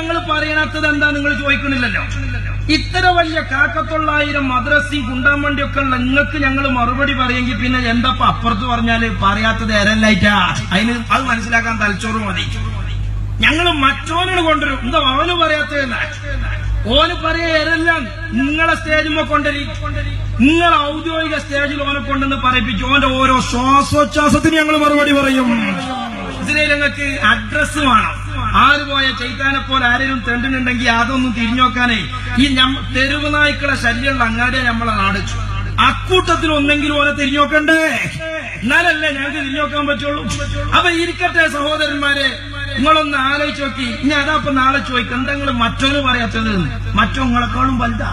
ഞങ്ങൾ പറയണത്തത് എന്താ നിങ്ങൾ ചോദിക്കണില്ലല്ലോ ഇത്ര വലിയ കാക്കത്തൊള്ളായിരം മദ്രസയും കുണ്ടാമണ്ടി ഒക്കെ ഉള്ള നിങ്ങൾക്ക് ഞങ്ങൾ മറുപടി പറയെങ്കിൽ പിന്നെ എന്താ അപ്പുറത്ത് പറഞ്ഞാൽ പറയാത്തത് എരല്ലായിട്ടാ അതിന് അത് മനസ്സിലാക്കാൻ തലച്ചോറ് മതി. ഞങ്ങൾ മറ്റോനോട് കൊണ്ടുവരും. എന്താ അവന് പറയാത്തതെന്ന് ഓന് പറയാ എരല്ലാം നിങ്ങളെ സ്റ്റേജിൽ കൊണ്ടുവരി. നിങ്ങൾ ഔദ്യോഗിക സ്റ്റേജിൽ ഓനെ കൊണ്ടെന്ന് പറയിപ്പിച്ചു ഓന്റെ ഓരോ ശ്വാസോച്ഛ്വാസത്തിന് ഞങ്ങൾ മറുപടി പറയും. ഇതിനെ ഞങ്ങൾക്ക് അഡ്രസ് വേണം. ആര് പോയ ചൈത്താനെ പോലെ ആരെങ്കിലും തെണ്ടിനുണ്ടെങ്കിൽ അതൊന്നും തിരിഞ്ഞോക്കാനേ ഈ തെരുവ് നായ്ക്കളെ ശല്യമുള്ള അങ്ങാടിയെ നമ്മളെ നാടിച്ചു അക്കൂട്ടത്തിൽ ഒന്നെങ്കിലും ഓനെ തിരിഞ്ഞോക്കണ്ടേ എന്നാലല്ലേ ഞങ്ങൾക്ക് തിരിഞ്ഞോക്കാൻ പറ്റുള്ളൂ. അപ്പൊ ഇരിക്കട്ടെ സഹോദരന്മാരെ നിങ്ങളൊന്ന് ആലോചിച്ച് നോക്കി. ഇനി അതാപ്പൊ നാളെ ചോദിക്കും എന്താ നിങ്ങൾ മറ്റൊന്ന് പറയാത്തത് മറ്റോ നിങ്ങളെക്കാളും വലുതാ.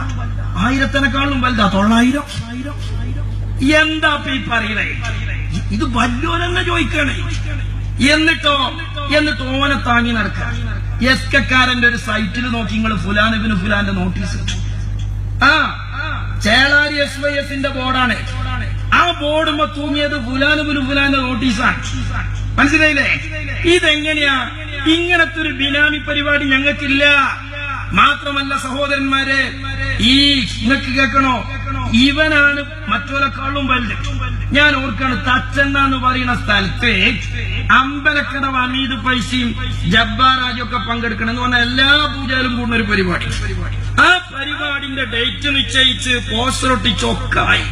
ആയിരത്തിനെക്കാളും വലുതാ. തൊള്ളായിരം. എന്താ ഈ പറയണേ ഇത് വല്ലോനെന്നെ ചോദിക്കണേ. എന്നിട്ടോ? എന്നിട്ട് ഓനെ താങ്ങി നടക്കുക എസ് കക്കാരന്റെ ഒരു സൈറ്റിൽ നോക്കി നിങ്ങൾ ഫുലാനബിന് ഫുലാന്റെ നോട്ടീസ് ഇട്ടു. ആ ചേളാരി എസ് വൈ എസിന്റെ ബോർഡാണ്. ആ ബോർഡ് തൂങ്ങിയത് ഫുലാനുബിന് ഫുലാന്റെ നോട്ടീസാണ്. മനസ്സിലായില്ലേ? ഇതെങ്ങനെയാ? ഇങ്ങനത്തെ ഒരു ബിനാമി പരിപാടി ഞങ്ങൾക്കില്ല. മാത്രമല്ല സഹോദരന്മാരെ ഈ നിങ്ങൾക്ക് കേൾക്കണോ? ഇവനാണ് മറ്റുള്ളക്കാളും വലുത്. ഞാൻ ഓർക്കാണ് തച്ചണ്ണ എന്ന് പറയുന്ന സ്ഥലത്ത് അമ്പലക്കടവ് അമീദ് പൈസയും ജബ്ബാരാജൊക്കെ പങ്കെടുക്കണം എന്ന് പറഞ്ഞ എല്ലാ പൂജയിലും കൂടുന്ന ഒരു പരിപാടി. ആ പരിപാടിന്റെ ഡേറ്റ് നിശ്ചയിച്ച് പോസ്റ്റർ ഒട്ടിച്ചൊക്കെ ആയി.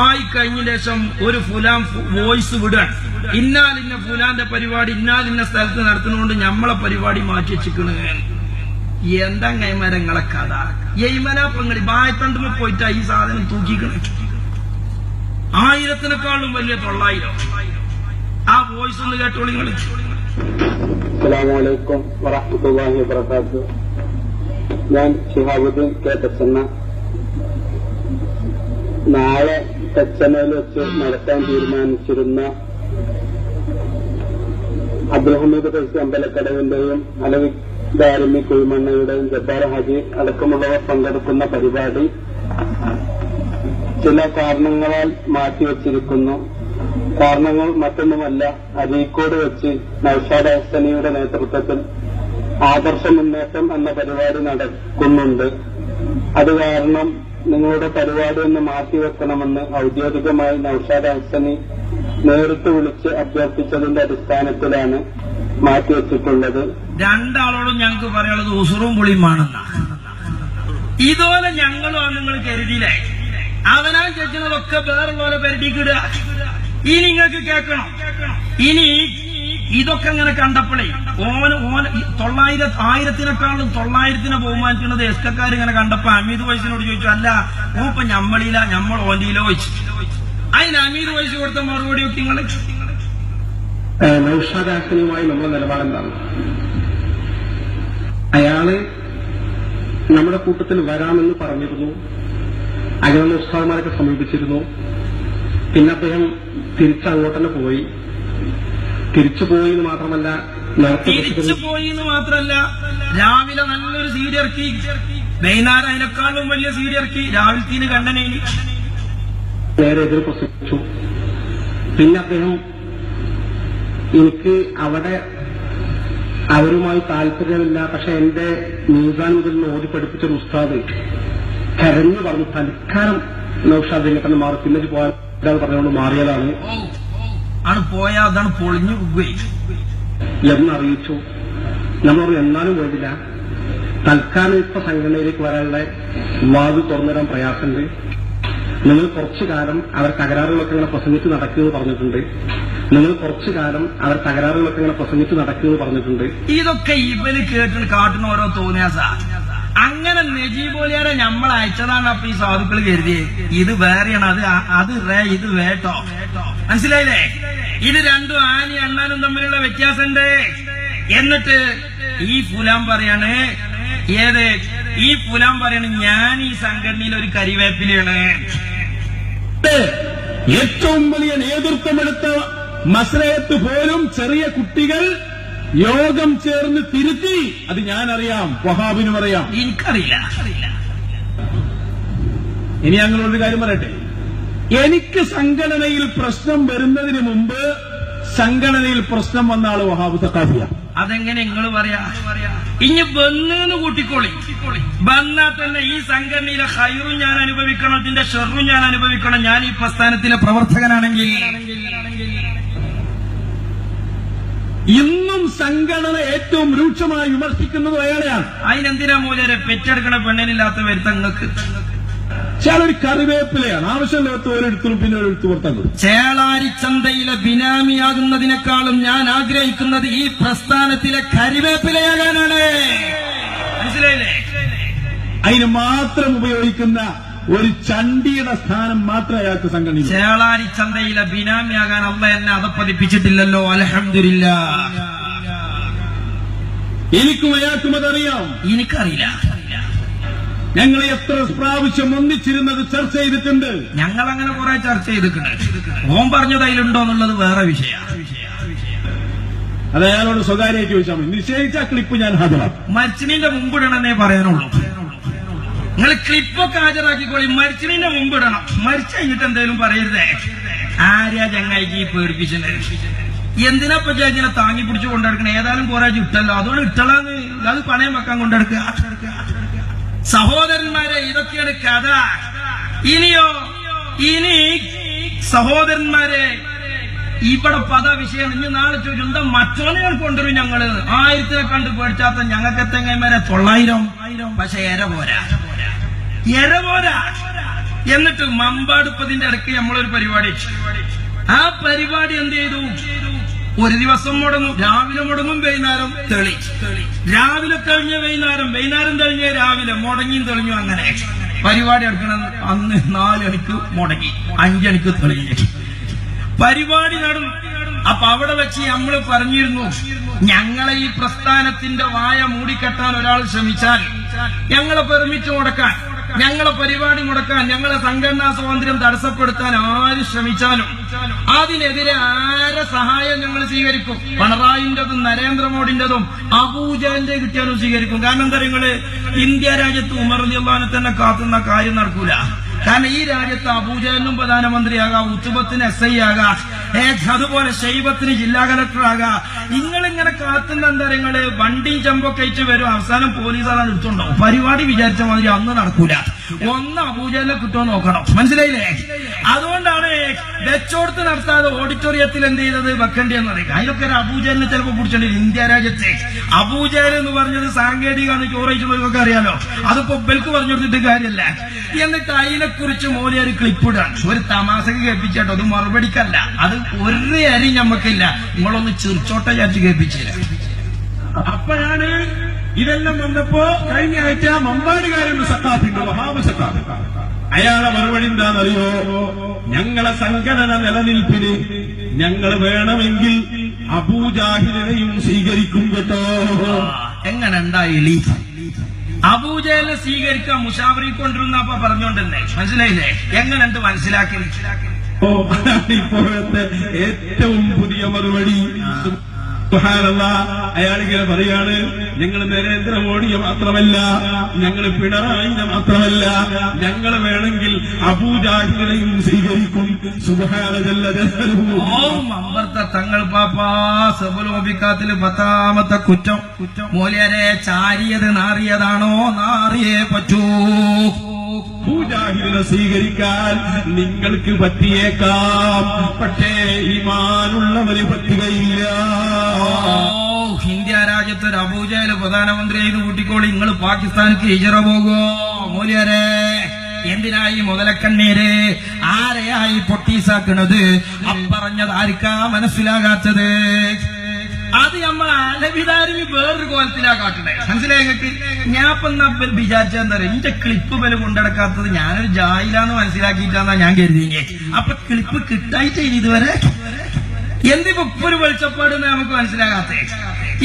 ആയി കഴിഞ്ഞ ശേഷം ഒരു ഫുലാം വോയിസ് വിടാൻ ഇന്നാലിന്ന ഫുലാന്റെ പരിപാടി ഇന്നാലിന്ന സ്ഥലത്ത് നടത്തുന്നതുകൊണ്ട് നമ്മളെ പരിപാടി മാറ്റി വെച്ചിരിക്കുന്നു എന്താ കൈമരങ്ങളെ കഥ? എയ്മന പങ്കടി. ബായത്തണ്ടുമ്പോ പോയിട്ടാ ഈ സാധനം തൂക്കിക്കണ് ആയിരത്തിനേക്കാളും വലിയ തൊള്ളായിരം. ആ വോയിസ് ഒന്ന് കേട്ടോളി നിങ്ങൾ അസ്സലാമലൈക്കും വറഹമത്തല്ലാഹി വബർക്കാത്തു ഞാൻ ഷിഹാബുദ്ദീൻ കെ തച്ചന്ന നാളെ തച്ചനയിൽ വെച്ച് നടത്താൻ തീരുമാനിച്ചിരുന്ന അബ്ദുൽ ഹമീദ് പൈസ അമ്പലക്കടവിന്റെയും അലവി ദാരിമി കുഴിമണ്ണയുടെയും ജബ്ബാർ ഹാജി അടക്കമുള്ളവർ പങ്കെടുക്കുന്ന പരിപാടി ചില കാരണങ്ങളാൽ മാറ്റിവച്ചിരിക്കുന്നു. കാരണങ്ങൾ മറ്റൊന്നുമല്ല. അരീക്കോട് വെച്ച് നൌഷാദ് ഹസനിയുടെ നേതൃത്വത്തിൽ ആദർശ മുന്നേറ്റം എന്ന പരിപാടി നടക്കുന്നുണ്ട്. അത് കാരണം നിങ്ങളുടെ പരിപാടി ഒന്ന് മാറ്റിവെക്കണമെന്ന് ഔദ്യോഗികമായി നൌഷാദ് ഹസനി നേരിട്ട് വിളിച്ച് അഭ്യർത്ഥിച്ചതിന്റെ അടിസ്ഥാനത്തിലാണ് മാറ്റിവെച്ചിട്ടുള്ളത്. രണ്ടാളോടും ഞങ്ങൾക്ക് പറയാനുള്ളത് ഉസുറും പുളിയുമാണെന്ന ഇതുപോലെ ഞങ്ങളും നിങ്ങൾ കരുതിയില്ലേ? അവനാൻ ചെച്ചുന്നതൊക്കെ വേറുള്ളവരെ പരിധിക്കിടുക. ഇനി നിങ്ങൾക്ക് കേൾക്കണം. ഇനി ഇതൊക്കെ അങ്ങനെ കണ്ടപ്പോഴേ ഓന് ഓന തൊള്ളായിര ആയിരത്തിനെക്കാളും തൊള്ളായിരത്തിനെ ബഹുമാനിക്കുന്നത് എസ്കക്കാർ ഇങ്ങനെ കണ്ടപ്പോ അമീത് വയസ്സിനോട് ചോദിച്ചു അല്ല ഓ ഇപ്പൊ ഞമ്മൾ ഓന്റിയിലോ വെച്ചു അതിന് അമീത് വയസ്സ് കൊടുത്ത മറുപടി ഒക്കെ നിങ്ങൾ നൌഷാദ് നമ്മൾ നമ്മുടെ നിലപാടെന്താണ്? അയാൾ നമ്മുടെ കൂട്ടത്തിൽ വരാമെന്ന് പറഞ്ഞിരുന്നു. അയാളുടെ ഉസ്താദന്മാരൊക്കെ സമീപിച്ചിരുന്നു. പിന്നെ അദ്ദേഹം തിരിച്ചങ്ങോട്ട് തന്നെ പോയി. തിരിച്ചു പോയി എന്ന് മാത്രമല്ല തിരിച്ചു പോയി എന്ന് മാത്രല്ല രാവിലെ നല്ലൊരു സീരി വൈകുന്നേരം അതിനേക്കാളും വലിയ സീഡിയർക്കി രാവിലത്തിന് കണ്ടനേനി. നേരെ എതിർ പ്രസംഗിച്ചു. പിന്നെ അദ്ദേഹം എനിക്ക് അവിടെ അവരുമായി താല്പര്യമില്ല. പക്ഷെ എന്റെ മീസാൻ മുതൽ നിന്ന് ഓടി പഠിപ്പിച്ച ഒരു ഉസ്താദ് കരഞ്ഞു പറഞ്ഞു തൽക്കാലം നൌഷാദ് കണ്ട് മാറി. പിന്നെ പോയാൽ പറഞ്ഞുകൊണ്ട് മാറിയതാണ്. എന്ന് ആണ് പോയാ അതാണ് പൊളിഞ്ഞു എന്നറിയിച്ചു. പറഞ്ഞു, എന്നാലും പോയില്ല തൽക്കാലം ഇപ്പൊ സംഘടനയിലേക്ക് വരാനുള്ള വാതിൽ തുറന്നിടാൻ പ്രയാസമുണ്ട്. നിങ്ങൾ കുറച്ചു കാലം അവർ തകരാറുകളൊക്കെ ഇങ്ങനെ പ്രസംഗിച്ച് നടക്കുമെന്ന് പറഞ്ഞിട്ടുണ്ട്. നിങ്ങൾ കുറച്ചു കാലം അവർ തകരാറുകളൊക്കെ ഇങ്ങനെ പ്രസംഗിച്ച് നടക്കുമെന്ന് പറഞ്ഞിട്ടുണ്ട്. ഇതൊക്കെ ഇവന് കേട്ടിട്ട് കാട്ടുന്ന ഓരോ തോന്നിയാസ അങ്ങനെ നജീബോലിയാരെ നമ്മൾ അയച്ചതാണ് അപ്പൊ ഈ സാധുക്കൾ കരുതി ഇത് വേറെയാണ് അത് അത് റേ ഇത് വേട്ടോ. മനസ്സിലായില്ലേ? ഇത് രണ്ടും ആനി അണ്ണാനും തമ്മിലുള്ള വ്യത്യാസമുണ്ട് എന്നിട്ട് ഈ ഫുലാം പറയാണ് ഏത്? ഈ ഫുലാം പറയാണ് ഞാൻ ഈ സംഘടനയിൽ ഒരു കരിവേപ്പിലാണ് ഏറ്റവും വലിയ നേതൃത്വമെടുത്ത മസ്ലയത്ത് പോലും ചെറിയ കുട്ടികൾ യോഗം ചേർന്ന് തിരുത്തി. അത് ഞാനറിയാം വഹാബിനും അറിയാം. എനിക്കറിയില്ല. ഇനി ഞങ്ങളൊരു കാര്യം പറയട്ടെ. എനിക്ക് സംഘടനയിൽ പ്രശ്നം വരുന്നതിന് മുമ്പ് സംഘടനയിൽ പ്രശ്നം വന്ന ആൾ വഹാബ് തക്കാഫിയ അതെങ്ങനെ നിങ്ങൾ പറയാ? ഇനി വന്നു കൂട്ടിക്കോളി. വന്നാ തന്നെ ഈ സംഘടനയിലെ ഹൈറും ഞാൻ അനുഭവിക്കണം ഇതിന്റെ ഷെറും ഞാൻ അനുഭവിക്കണം. ഞാൻ ഈ പ്രസ്ഥാനത്തിലെ പ്രവർത്തകനാണെങ്കിൽ. ഇന്നും സംഘടന ഏറ്റവും രൂക്ഷമായി വിമർശിക്കുന്നത് അയാളെയാണ്. അതിനെന്തിനാ മൂലരെ പെറ്റെടുക്കണ പെണ്ണിനില്ലാത്ത വരുത്തങ്ങൾക്ക് ചേളൊരു ഒരു കറിവേപ്പിലയാണ്. ആവശ്യമില്ലാത്ത ഒരെടുത്തും പിന്നെ പുറത്താൻ ചേളാരി ചേളാരിച്ചന്തയിലെ ബിനാമിയാകുന്നതിനേക്കാളും ഞാൻ ആഗ്രഹിക്കുന്നത് ഈ പ്രസ്ഥാനത്തിലെ കരിവേപ്പിലയാകാനാണ് മനസ്സിലായില്ലേ? അതിന് മാത്രം ഉപയോഗിക്കുന്ന ഒരു ചണ്ടിയുടെ സ്ഥാനം മാത്രമേ അയാൾക്ക് സംഘടന ചേളാരിച്ചന്തയിലെ ബിനാമിയാകാൻ അമ്മ എന്നെ അതപ്പതിപ്പിച്ചിട്ടില്ലല്ലോ അലഹമില്ല എനിക്കും അയാൾക്കും അതറിയാം. എനിക്കറിയില്ല. ഞങ്ങൾ എത്ര പ്രാവശ്യം ഒന്നിച്ചിരുന്നത് ചർച്ച ചെയ്തിട്ടുണ്ട്. ഞങ്ങൾ അങ്ങനെ കുറെ ചർച്ച ചെയ്തിട്ടുണ്ട്. ഓം പറഞ്ഞത് അതിലുണ്ടോ എന്നുള്ളത് വേറെ വിഷയമാണ് അത് അയാളോട് സ്വകാര്യമായിട്ട് ചോദിച്ചാൽ മതി. നിഷേധിച്ച ക്ലിപ്പ് ഞാൻ ഹാജരാക്കും. മരിച്ചിനിന്റെ മുമ്പിടണമെന്നേ പറയാനുള്ളൂ. നിങ്ങൾ ക്ലിപ്പൊക്കെ ഹാജരാക്കിക്കോളി. മരിച്ചതിന്റെ മുമ്പ് ഇടണം. മരിച്ചു കഴിഞ്ഞിട്ട് എന്തായാലും പറയരുതേ. ആര്യാ ചങ്ങായിക്ക് പേടിപ്പിച്ചത്? എന്തിനാ പറ്റി ഇങ്ങനെ താങ്ങി പിടിച്ചു കൊണ്ടെടുക്കണേ ഏതായാലും പോരാജ് ഇട്ടല്ലോ. അതുകൊണ്ട് ഇട്ടലാന്ന് അത് പണയം വെക്കാൻ കൊണ്ടെടുക്കുക സഹോദരന്മാരെ ഇതൊക്കെയാണ് കഥ. ഇനിയോ ഇനി സഹോദരന്മാരെ ഇവിടെ പദ വിഷയം. ഇനി നാളെ ചോദിച്ചു എന്താ മറ്റോനെ കൊണ്ടുവരും ഞങ്ങൾ? ആയിരത്തിനെ കണ്ട് പേടിച്ചാത്ത ഞങ്ങൾക്ക് എത്തങ്ങന്മാരെ തൊള്ളായിരം. പക്ഷെ ഏറെ പോരാ. എര പോരാ എന്നിട്ട് മമ്പാടുപ്പതിന്റെ അടുക്ക് നമ്മളൊരു പരിപാടി. ആ പരിപാടി എന്ത് ചെയ്തു? ഒരു ദിവസം മുടങ്ങും രാവിലെ മുടങ്ങും വൈകുന്നേരം തെളി. രാവിലെ തെളിഞ്ഞ വൈകുന്നേരം വൈകുന്നേരം തെളിഞ്ഞ രാവിലെ മുടങ്ങിയും തെളിഞ്ഞു അങ്ങനെ. പരിപാടി എടുക്കണം. അന്ന് നാലണിക്ക് മുടങ്ങി അഞ്ചണിക്ക് തെളിഞ്ഞു. പരിപാടി നടന്നു. അപ്പൊ അവിടെ വെച്ച് നമ്മൾ പറഞ്ഞിരുന്നു ഞങ്ങളെ ഈ പ്രസ്ഥാനത്തിന്റെ വായ മൂടിക്കെട്ടാൻ ഒരാൾ ശ്രമിച്ചാൽ ഞങ്ങളെ പെർമിറ്റ് മുടക്കാൻ. ഞങ്ങളെ പരിപാടി മുടക്കാൻ ഞങ്ങളെ സംഘടനാ സ്വാതന്ത്ര്യം തടസ്സപ്പെടുത്താൻ ആര് ശ്രമിച്ചാലും അതിനെതിരെ ആരെ സഹായം ഞങ്ങൾ സ്വീകരിക്കും? പിണറായിന്റെതും നരേന്ദ്രമോദിന്റെതും അബൂജാന്റെ കിട്ടിയാലും സ്വീകരിക്കും. കാരണം എന്താ നിങ്ങൾ? ഇന്ത്യ രാജ്യത്ത് ഉമർ അള്ളഹാനെ തന്നെ കാത്തുന്ന കാര്യം നടക്കൂല. കാരണം ഈ രാജ്യത്ത് അബൂജാലിനും പ്രധാനമന്ത്രിയാകാം ഉത്തുബത്തിന് എസ് ഐ ആകാം അതുപോലെ ശൈബത്തിന് ജില്ലാ കളക്ടർ ആകാം നിങ്ങളിങ്ങനെ കാത്തുന്ന എന്താ നിങ്ങൾ വണ്ടിയും ചെമ്പൊക്കെ അയച്ച് വരും. അവസാനം പോലീസ് അതാണ് എടുത്തുണ്ടാവും. പരിപാടി വിചാരിച്ച മാതിരി അന്ന് നടക്കൂല. ഒന്ന് അബൂജാലിനെ കിട്ടുമോ നോക്കണം. മനസ്സിലായില്ലേ? അതുകൊണ്ടാണ് വെച്ചോടത്ത് നടത്താതെ ഓഡിറ്റോറിയത്തിൽ എന്ത് ചെയ്തത് വെക്കേണ്ടി എന്നത് അതിലൊക്കെ ഒരു അബൂജാലിനെ ചിലപ്പോൾ പിടിച്ചിട്ടുണ്ട് ഇന്ത്യ രാജ്യത്തെ. അബൂജാൽ എന്ന് പറഞ്ഞത് സാങ്കേതികമാണ് ചോറയിച്ചുള്ളവർക്കൊക്കെ അറിയാലോ. അതിപ്പോ ബെൽക്ക് പറഞ്ഞു കൊടുത്തിട്ട് കാര്യമല്ല എന്നിട്ട് അതിനെ കുറിച്ച് മോലി ഒരു ക്ലിപ്പ് ഇടാൻ. ഒരു തമാശക്ക് കേൾപ്പിച്ചേട്ടോ അത് മറുപടിക്കല്ല. അത് ഒരു അരി ഞമ്മക്കില്ല. നിങ്ങളൊന്ന് ചിർച്ചോട്ടെ ചാറ്റ് കേൾപ്പിച്ചില്ല. അപ്പോഴാണ് ഇതെല്ലാം വന്നപ്പോ കഴിഞ്ഞ ആഴ്ച മമ്പാടുകാരുണ്ട് സത്താഫിന്റെ വഹാബ് സത്താഫ്. അയാളെ മറുപടി എന്താണെന്നറിയോ? ഞങ്ങളെ സംഘടന നിലനിൽപ്പിന് ഞങ്ങൾ വേണമെങ്കിൽ അബൂജാഹിലിനെയും സ്വീകരിക്കും കേട്ടോ. എങ്ങനെ ഉണ്ടായി അബൂജയെ സ്വീകരിക്കാൻ മുഷാവറി കൊണ്ടിരുന്നപ്പ പറഞ്ഞോണ്ടിരുന്നേ മനസ്സിലായില്ലേ? എങ്ങനെ എന്ത് മനസ്സിലാക്കി? ഇപ്പോഴത്തെ ഏറ്റവും പുതിയ മറുപടി. അയാളിങ്ങനെ പറയാണ് ഞങ്ങൾ നരേന്ദ്രമോദിയെ മാത്രമല്ല ഞങ്ങൾ പിണറായിനെ മാത്രമല്ല ഞങ്ങൾ വേണമെങ്കിൽ അബൂജാഹിനെയും സ്വീകരിക്കും. അമ്പർത്ത തങ്ങൾ പാപ്പാ സബലോപിക്കാത്തിൽ പത്താമത്തെ കുറ്റം. കുറ്റം മോലിയരെ ചാരിയത് നാറിയതാണോ? നാറിയേ പറ്റൂ. സ്വീകരിക്കാൻ നിങ്ങൾക്ക് പറ്റിയേക്കാം. പക്ഷേ ഈമാനുള്ളവന് പറ്റുകയില്ല. ഇന്ത്യ രാജ്യത്ത് ഒരു അബൂജയിൽ പ്രധാനമന്ത്രിയായി കൂട്ടിക്കോളി. നിങ്ങൾ പാകിസ്ഥാനിക്ക് ഹിജറ പോകോ. മൂല്യരെ എന്തിനായി മുതലക്കണ്ണീര് ആരെയായി പൊട്ടീസാക്കണത്? അപ്പറഞ്ഞത് ആർക്കാ മനസ്സിലാകാത്തത്? അത് നമ്മൾ അലവിതാരി വേറൊരു കോലത്തിലാ കാട്ടണേ. മനസ്സിലായി നിങ്ങൾക്ക് ഞാൻ ഇപ്പൊ ഇവർ വിചാരിച്ച എന്താ പറയുക എന്റെ ക്ലിപ്പ് വില കൊണ്ടെടുക്കാത്തത് ഞാനൊരു ജായിലാന്ന് മനസ്സിലാക്കിയിട്ടാന്നാ ഞാൻ കരുതിയെ. അപ്പൊ ക്ലിപ്പ് കിട്ടായിട്ടേ ഇതുവരെ? എന്തിപ്പോ ഒരു വെളിച്ചപ്പാട് നമുക്ക് മനസ്സിലാകാത്ത?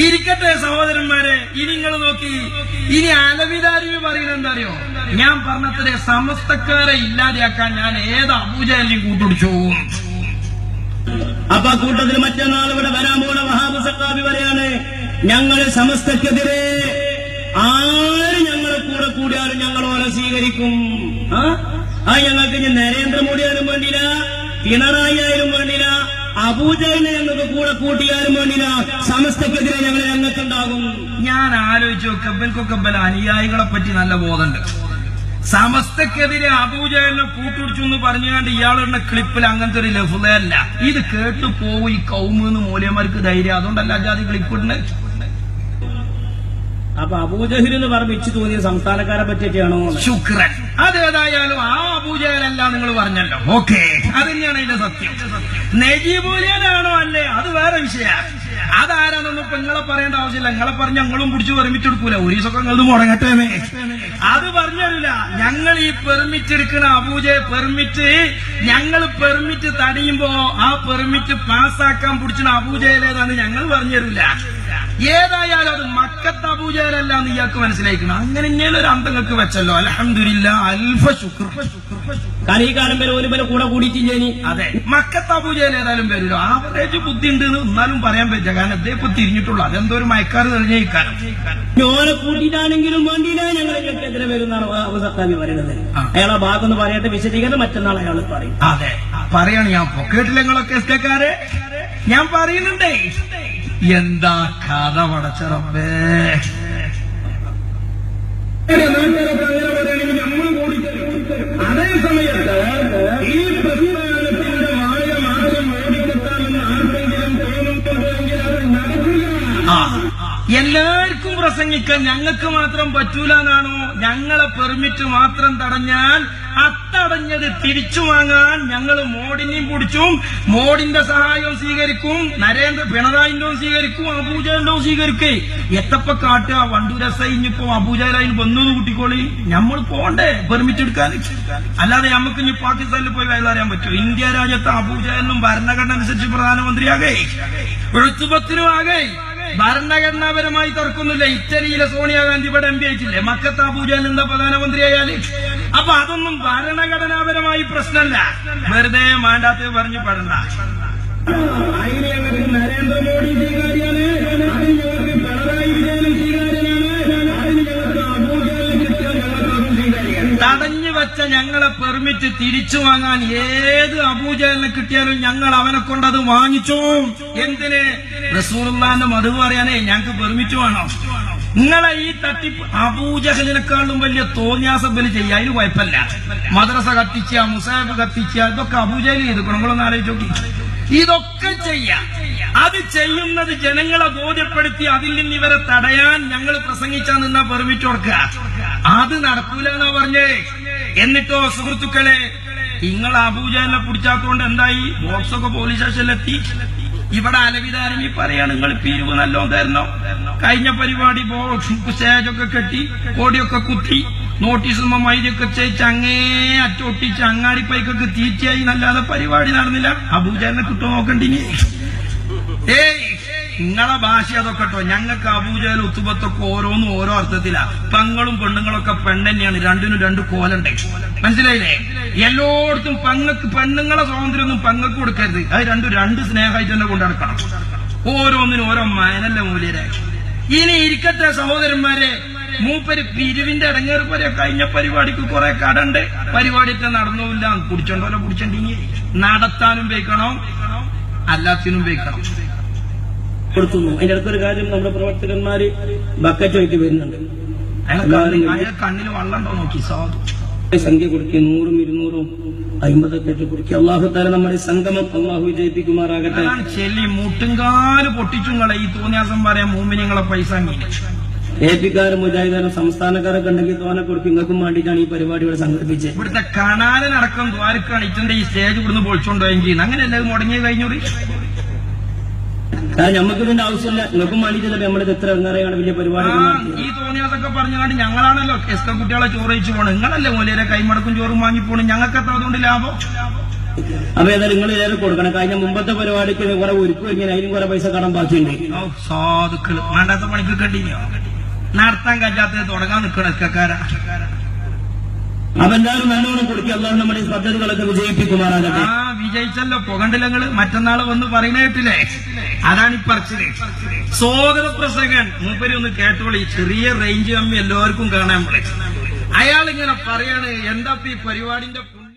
ഇരിക്കട്ടെ സഹോദരന്മാരെ ഇനി നിങ്ങൾ നോക്കി. ഇനി അലവിതാരി പറയുന്നത് എന്താ അറിയോ ഞാൻ പറഞ്ഞത്ര സമസ്തക്കാരെ ഇല്ലാതെയാക്കാൻ ഞാൻ ഏത് അബൂജാലിനെയും കൂട്ടുപിടിച്ചു. അപ്പൊ കൂട്ടത്തിൽ മറ്റന്നാൾ ഇവിടെ വരാൻ പോണ വഹാബ് സക്കാബി പറയാണ് ഞങ്ങൾ സമസ്തക്കെതിരെ ആര് ഞങ്ങളെ കൂടെ കൂടിയാലും ഞങ്ങൾ ഓരോ സ്വീകരിക്കും. ആ? ഞങ്ങൾക്ക് ഇനി നരേന്ദ്രമോദി ആയാലും വേണ്ടില്ല പിണറായി ആയാലും വേണ്ടില്ല അബൂജലിനെ ഞങ്ങൾക്ക് കൂടെ കൂട്ടിയാലും വേണ്ടില്ല സമസ്തക്കെതിരെ ഞങ്ങൾ രംഗത്തുണ്ടാകും. ഞാൻ ആലോചിച്ചു കബ്ബൽക്കൊക്കെ ബല അനുയായികളെ പറ്റി നല്ല ബോധമുണ്ട്. സമസ്തക്കെതിരെ അബൂജലിനെ കൂട്ടുപിടിച്ചു എന്ന് പറഞ്ഞുകൊണ്ട് ഇയാളുടെ ക്ലിപ്പിൽ അങ്ങനത്തെ ഒരു ലഫുതയല്ല ഇത് കേട്ടു പോവും ഈ കൗമെന്ന് മൂല്യന്മാർക്ക് ധൈര്യം. അതുകൊണ്ടല്ല ജാതി ക്ലിപ്പിടുന്നത് അപ്പൊ അബൂജഹിൽ എന്ന് പറഞ്ഞ് വെച്ച് തോന്നിയ സംസ്ഥാനക്കാരെ പറ്റിയൊക്കെയാണോ? ശുക്രൻ. അതേതായാലും ആ അബൂജയലല്ല നിങ്ങൾ പറഞ്ഞല്ലോ. ഓക്കെ. അത് തന്നെയാണ് അതിന്റെ സത്യം നജീബൂലിയനാണോ അല്ലേ? അത് വേറെ വിഷയ. അതാരാന്നൊന്നും ഇപ്പൊ നിങ്ങളെ പറയേണ്ട ആവശ്യമില്ല. നിങ്ങളെ പറഞ്ഞ് ഞങ്ങളും പിടിച്ച് പെർമിറ്റ് എടുക്കൂല. ഒരു ദിവസമൊക്കെ നിങ്ങൾ മുടങ്ങട്ടെ അത് പറഞ്ഞു തരില്ല ഞങ്ങൾ ഈ പെർമിറ്റ് എടുക്കുന്ന അബൂജയെ പെർമിറ്റ് ഞങ്ങൾ പെർമിറ്റ് തടയുമ്പോ ആ പെർമിറ്റ് പാസ്സാക്കാൻ പിടിച്ചിട്ട് അബൂജയിലേതാന്ന് ഞങ്ങൾ പറഞ്ഞു തരില്ല ഏതായാലും അത് മക്കത്ത് അബൂജയിലല്ല എന്ന് ഇയാൾക്ക് മനസ്സിലാക്കണം അങ്ങനെ ഇങ്ങനെ ഒരു അന്തങ്ങൾക്ക് വെച്ചല്ലോ. അലഹമില്ല അൽഫ ശുക്ർ. കാരണം ഈ കാലം വരെ ഒരു പേരെ കൂടെ കൂടിയിട്ടില്ല ഇനി? അതെ. മക്കത്ത് അബൂജയിൽ ഏതായാലും വരില്ലോ ആവറേജ് ബുദ്ധി ഉണ്ട് എന്ന് എന്നാലും പറയാൻ പറ്റില്ല. കാരണം അദ്ദേഹം ഇപ്പൊ തിരിഞ്ഞിട്ടുള്ളൂ. അതെന്തോ ഒരു മയക്കാറ് തെളിഞ്ഞ ഓനെ കൂട്ടിയിട്ടാണെങ്കിലും വേണ്ടിയില്ല. ഞങ്ങൾ ഞങ്ങൾക്കെതിരെ വരുന്നാണ് അബുസത്താബി പറയുന്നത്. അയാളെ ഭാഗം ഒന്ന് പറയട്ടെ വിശദീകരണം മറ്റന്നാൾ അയാൾ പറയും. അതെ. പറയാണ് ഞാൻ. പൊക്കേട്ടില്ല നിങ്ങളൊക്കെ ഞാൻ പറയുന്നുണ്ടേ. എന്താ കഥ പടച്ചറമ്പേ എല്ലാവർക്കും പ്രസംഗിക്കാൻ ഞങ്ങൾക്ക് മാത്രം പറ്റൂല എന്നാണോ? ഞങ്ങളെ പെർമിറ്റ് മാത്രം തടഞ്ഞാൽ അത്തടഞ്ഞത് തിരിച്ചു വാങ്ങാൻ ഞങ്ങൾ മോഡിനെയും പിടിച്ചും മോഡിന്റെ സഹായവും സ്വീകരിക്കും നരേന്ദ്ര പിണറായിന്റെ സ്വീകരിക്കും അബൂജന്റെ സ്വീകരിക്കേ. എത്തപ്പ കാട്ടുക വണ്ടൂരസ ഇനിയിപ്പോ അബൂജലായി വന്നത് കൂട്ടിക്കോളി. നമ്മൾ പോണ്ടേ പെർമിറ്റ് എടുക്കാൻ? അല്ലാതെ നമുക്ക് ഇനി പാകിസ്ഥാനിൽ പോയി വയലറിയാൻ പറ്റും. ഇന്ത്യ രാജ്യത്ത് അബൂജാലിനും ഭരണഘടന അനുസരിച്ച് പ്രധാനമന്ത്രിയാകെ. എഴുത്തുപത്തിനും ആകെ ഭരണഘടനാപരമായി തുറക്കുന്നില്ല ഇറ്റലിയിലെ സോണിയാഗാന്ധി ഇവിടെ എം പി ആയിട്ടില്ലേ? മക്കത്ത് അബൂജാൽ എന്താ പ്രധാനമന്ത്രിയായാൽ. അപ്പൊ അതൊന്നും ഭരണഘടനാപരമായി പ്രശ്നമല്ല. വെറുതെ മാണ്ടാത്ത പറഞ്ഞു പാടണ്ട. അതിന് തടഞ്ഞു വെച്ച ഞങ്ങളെ പെർമിറ്റ് തിരിച്ചു വാങ്ങാൻ ഏത് അബൂജലിനെ കിട്ടിയാലും ഞങ്ങൾ അവനെ കൊണ്ട് അത് വാങ്ങിച്ചു എന്തിന്? റസൂറുല്ലാന്റെ മധു പറയാനേ ഞങ്ങൾക്ക് പെർമിറ്റ് വേണം. നിങ്ങളെ ഈ തട്ടിപ്പ് അബൂജഹലിനെക്കാളും വലിയ തോന്നിയാസം ബലി ചെയ്യുക അതിന് കുഴപ്പമില്ല. മദ്രസ കത്തിച്ച മുസാബ് കത്തിച്ച ഇതൊക്കെ അബൂജയിൽ ചെയ്തു കുണങ്ങളൊന്നും ആലോചിച്ച് ഇതൊക്കെ ചെയ്യാം. അത് ചെയ്യുന്നത് ജനങ്ങളെ ബോധ്യപ്പെടുത്തി അതിൽ നിന്ന് ഇവരെ തടയാൻ ഞങ്ങൾ പ്രസംഗിച്ചാൽ നിന്നാ പെർമിറ്റ് കൊടുക്കുക. അത് നടക്കൂല എന്നാ പറഞ്ഞേ. എന്നിട്ടോ സുഹൃത്തുക്കളെ നിങ്ങൾ അബൂജാലിനെ പിടിച്ചാത്തോണ്ട് എന്തായി? ബോക്സൊക്കെ പോലീസ് സ്റ്റേഷനിലെത്തി. ഇവിടെ അലവിധാരങ്ങി പറയാണ് നിങ്ങൾ പിരിവ് നല്ലോ തരണോ. കഴിഞ്ഞ പരിപാടി ബോക്സ് സ്റ്റേജൊക്കെ കെട്ടി കോടിയൊക്കെ കുത്തി നോട്ടീസും മൈദിയൊക്കെ ചേച്ചി അങ്ങേ അറ്റൊട്ടിച്ച് അങ്ങാടി പൈക്കൊക്കെ തീറ്റയായി നല്ലാതെ പരിപാടി നടന്നില്ല. അബൂജാലിനെ കിട്ടുമോ നോക്കണ്ടിനി? ഏയ് നിങ്ങളെ ഭാഷ അതൊക്കെ കേട്ടോ. ഞങ്ങൾക്ക് അബൂജയിൽ ഉത്തുബത്തൊക്കെ ഓരോന്നും ഓരോ അർത്ഥത്തിലാ. പങ്ങളും പെണ്ണുങ്ങളൊക്കെ പെണ്ണെന്നെയാണ്. രണ്ടിനും രണ്ട് കോലുണ്ട്. മനസ്സിലായില്ലേ? എല്ലായിടത്തും പങ്ങക്ക് പെണ്ണുങ്ങളെ സ്വാതന്ത്ര്യമൊന്നും പങ്ങക്ക് കൊടുക്കരുത്. അത് രണ്ടും രണ്ട് സ്നേഹമായിട്ട് തന്നെ കൊണ്ടുനടക്കണം ഓരോന്നിനും ഓരോ മയനല്ല മൂല്യരെ. ഇനി ഇരിക്കട്ടെ സഹോദരന്മാരെ. മൂപ്പര് പിരിവിന്റെ അടങ്ങേറ് പോലെ കഴിഞ്ഞ പരിപാടിക്ക് കുറെ കടണ്ട്. പരിപാടിയൊക്കെ നടന്നില്ല കുടിച്ചോണ്ടോ കുടിച്ചോണ്ടെങ്കിൽ നടത്താനും വെക്കണം അല്ലാത്തിനും വെക്കണം കൊടുത്തുന്നു അതിന്റെ അടുത്തൊരു കാര്യം നമ്മുടെ പ്രവർത്തകന്മാര് ബക്കറ്റുമായിട്ട് വരുന്നുണ്ട്. കണ്ണിന് വള്ളം നോക്കി സാധു? സംഖ്യ കൊടുക്കുക നൂറും ഇരുന്നൂറും അമ്പതൊക്കെ കൊടുക്കുക അള്ളാഹു താല നമ്മുടെ സംഗമം അള്ളാഹു വിജയിപ്പിക്കുമാറാകട്ടെ. ചെല്ലി മുട്ടുംകാൽ പൊട്ടിച്ചുങ്ങളെ ഈ തോന്നിയാസം പറയാൻ മൂമിനിങ്ങളെ പൈസ എ പിക്കാരും മുജാഹിദാരും സംസ്ഥാനക്കാരൊക്കെ ഉണ്ടെങ്കിൽ തോനെ കൊടുക്കും. ഇങ്ങൾക്കും വേണ്ടിയിട്ടാണ് ഈ പരിപാടി ഇവിടെ സംഘടിപ്പിച്ചത്. ഇവിടുത്തെ കണാലിനടക്കം ദ്വാരക്കാണ് ഇതിന്റെ ഈ സ്റ്റേജ് ഇവിടുന്ന് പൊളിച്ചോണ്ടോയെങ്കിൽ അങ്ങനെയല്ല ഇത് മുടങ്ങി കഴിഞ്ഞൂറി? നമുക്ക് ഇതിന്റെ ആവശ്യമില്ല. നിങ്ങൾക്കും വേണ്ടിയിട്ടല്ലേ നമ്മളിത് എത്ര എങ്ങനെയാണ് വലിയ പരിപാടി ഈ തോന്നിയാസൊക്കെ പറഞ്ഞുകൊണ്ട് ഞങ്ങളാണല്ലോ എസ്ക കുട്ടികളെ ചോറ് പോണ് നിങ്ങളല്ലേ മൂലരെ കൈമടക്കും ചോറും വാങ്ങി പോണം ഞങ്ങൾക്ക് എത്ര അതുകൊണ്ട് ലാഭം? അപ്പൊ ഏതായാലും നിങ്ങൾ ഏറെ കൊടുക്കണം. കഴിഞ്ഞ മുമ്പത്തെ പരിപാടിക്ക് കുറെ ഒരുക്കും ഇങ്ങനെ അതിനും കുറെ പൈസ കടം ബാക്കിയുണ്ട്. സാധുക്കൾ വേണ്ടാത്ത പണിക്ക് കണ്ടിന്യോ നടത്താൻ കഴിയാത്തത് തുടങ്ങാൻ നിൽക്കണം എസ്കക്കാരാ അപ്പൊ എന്തായാലും നല്ലോണം കൊടുക്കുക അല്ലാതെ നമ്മുടെ ഈ പദ്ധതികളൊക്കെ വിജയിപ്പിക്കുമാറാകട്ടെ. ആ വിജയിച്ചല്ലോ. പുകണ്ടിലങ്ങൾ മറ്റന്നാൾ വന്ന് പറയുന്നേട്ടില്ലേ? അതാണ് ഈ പറച്ചിൽ. സ്വാഗത പ്രസംഗൻ. മൂപ്പരി ഒന്ന് കേട്ടോളി. ചെറിയ റേഞ്ച് കമ്മി എല്ലാവർക്കും കാണാൻ വിളിച്ചു. അയാൾ ഇങ്ങനെ പറയാണ് എന്താ ഈ പരിപാടിന്റെ